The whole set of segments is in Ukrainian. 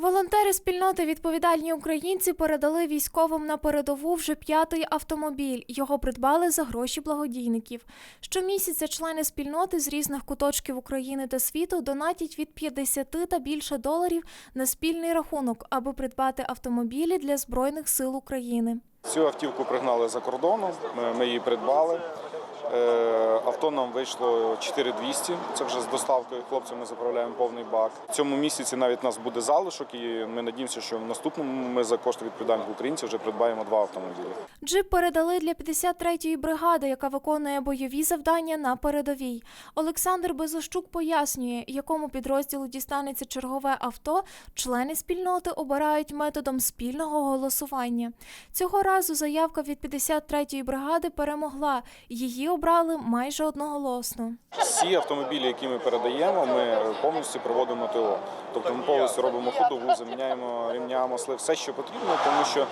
Волонтери спільноти відповідальні українці передали військовим на передову вже п'ятий автомобіль. Його придбали за гроші благодійників. Щомісяця члени спільноти з різних куточків України та світу донатять від 50 та більше доларів на спільний рахунок, аби придбати автомобілі для збройних сил України. Цю автівку пригнали за кордону, ми, її придбали. Е, авто нам вийшло 4200, це вже з доставкою хлопцям ми заправляємо повний бак. В цьому місяці навіть у нас буде залишок, і ми надіємося, що в наступному ми за кошти відповідальних українців вже придбаємо два автомобілі. Джип передали для 53-ї бригади, яка виконує бойові завдання на передовій. Олександр Безощук пояснює, якому підрозділу дістанеться чергове авто. Члени спільноти обирають методом спільного голосування. Цього разу заявка від 53-ї бригади перемогла. Її обрали майже одноголосно. Всі автомобілі, які ми передаємо, ми повністю проводимо ТО. Тобто ми повністю робимо ходову, заміняємо рівня, масли, все, що потрібно, тому що е,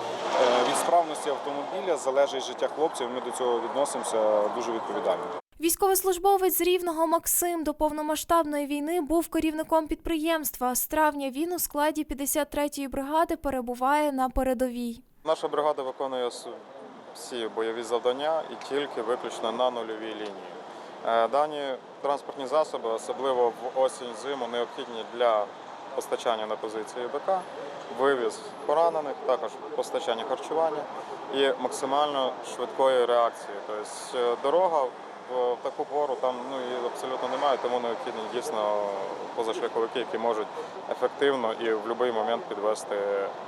від справності автомобіля залежить життя хлопців. Ми до цього відносимося дуже відповідально. Військовослужбовець з рівного Максим до повномасштабної війни був керівником підприємства. З травня він у складі 53-ї бригади перебуває на передовій. Наша бригада виконує всі бойові завдання і тільки виключно на нульовій лінії. Е, Дані транспортні засоби, особливо в осінь-зиму, необхідні для постачання на позиції БК, вивіз поранених, також постачання харчування і максимально швидкої реакції. Тобто е, дорога в таку пору там ну і абсолютно немає, тому необхідні дійсно позашляховики, які можуть ефективно і в будь-який момент підвести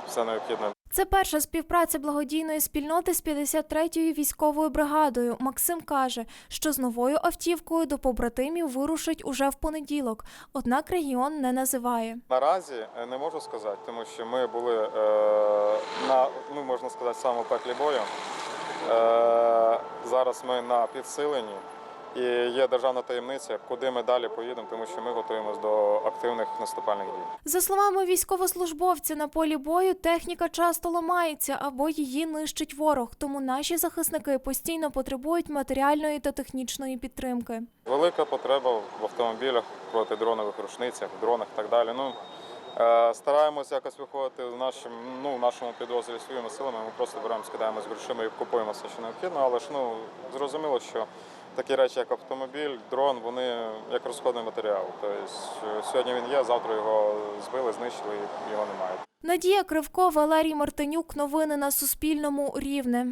все необхідне Це перша співпраця благодійної спільноти з 53-ю військовою бригадою. Максим каже, що з новою автівкою до побратимів вирушить уже в понеділок. Однак регіон не називає. Наразі е, не можу сказати, тому що ми були е, на ну можна сказати, самому пеклі бою. Е, зараз ми на підсиленні. І є державна таємниця, куди ми далі поїдемо, тому що ми готуємося до активних наступальних дій. За словами військовослужбовця, на полі бою техніка часто ламається або її нищить ворог. Тому наші захисники постійно потребують матеріальної та технічної підтримки. Велика потреба в автомобілях, протидронових рушницях, дронах і так далі. Ну, е, стараємося якось виходити в нашому, ну, в нашому підрозділі своїми силами. Ми просто беремо, скидаємо з грошима і купуємо все, що необхідно. Але ж ну, зрозуміло, що такі речі, як автомобіль, дрон, вони як розходний матеріал. Тобто е, сьогодні він є, завтра його збили, знищили і його немає. Надія Кривко, Валерій Мартинюк. Новини на Суспільному. Рівне.